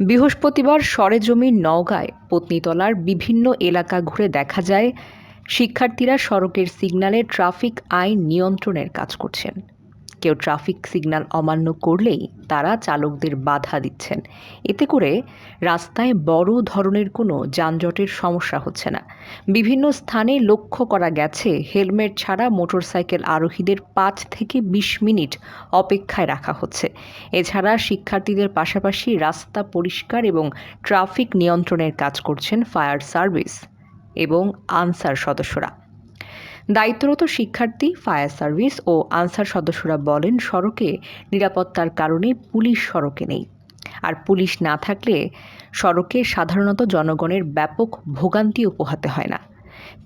বৃহস্পতিবার সরেজমির নওগাঁয় পত্নীতলার বিভিন্ন এলাকা ঘুরে দেখা যায়, শিক্ষার্থীরা সড়কের সিগন্যালে ট্রাফিক আইন নিয়ন্ত্রণের কাজ করছেন। কেউ ট্রাফিক সিগন্যাল অমান্য করলেই তারা চালকদের বাধা দিচ্ছেন। এতে করে রাস্তায় বড় ধরনের কোনো যানজটের সমস্যা হচ্ছে না। বিভিন্ন স্থানে লক্ষ্য করা গেছে, হেলমেট ছাড়া মোটরসাইকেল আরোহীদের পাঁচ থেকে বিশ মিনিট অপেক্ষায় রাখা হচ্ছে। এছাড়া শিক্ষার্থীদের পাশাপাশি রাস্তা পরিষ্কার এবং ট্রাফিক নিয়ন্ত্রণের কাজ করছেন ফায়ার সার্ভিস এবং আনসার সদস্যরা। দায়িত্বরত শিক্ষার্থী, ফায়ার সার্ভিস ও আনসার সদস্যরা বলেন, সড়কে নিরাপত্তার কারণে পুলিশ সড়কে নেই। আর পুলিশ না থাকলে সড়কে সাধারণত জনগণের ব্যাপক ভোগান্তিও পোহাতে হয় না।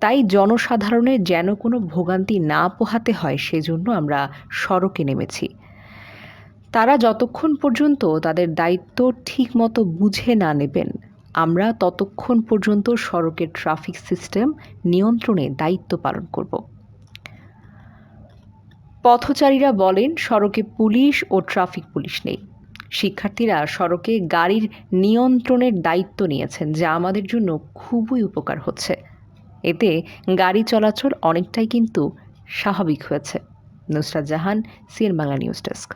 তাই জনসাধারণের যেন কোনো ভোগান্তি না পোহাতে হয়, সেজন্য আমরা সড়কে নেমেছি। তারা যতক্ষণ পর্যন্ত তাদের দায়িত্ব ঠিকমতো বুঝে না নেবেন আমরা ততক্ষণ পর্যন্ত সড়কের ট্রাফিক সিস্টেম নিয়ন্ত্রণে দায়িত্ব পালন করব। পথচারীরা বলেন, সড়কে পুলিশ ও ট্রাফিক পুলিশ নেই। শিক্ষার্থীরা সড়কে গাড়ির নিয়ন্ত্রণের দায়িত্ব নিয়েছেন, যা আমাদের জন্য খুবই উপকার হচ্ছে। এতে গাড়ি চলাচল অনেকটাই কিন্তু স্বাভাবিক হয়েছে। Nusrat Jahan, CN Bangla news desk.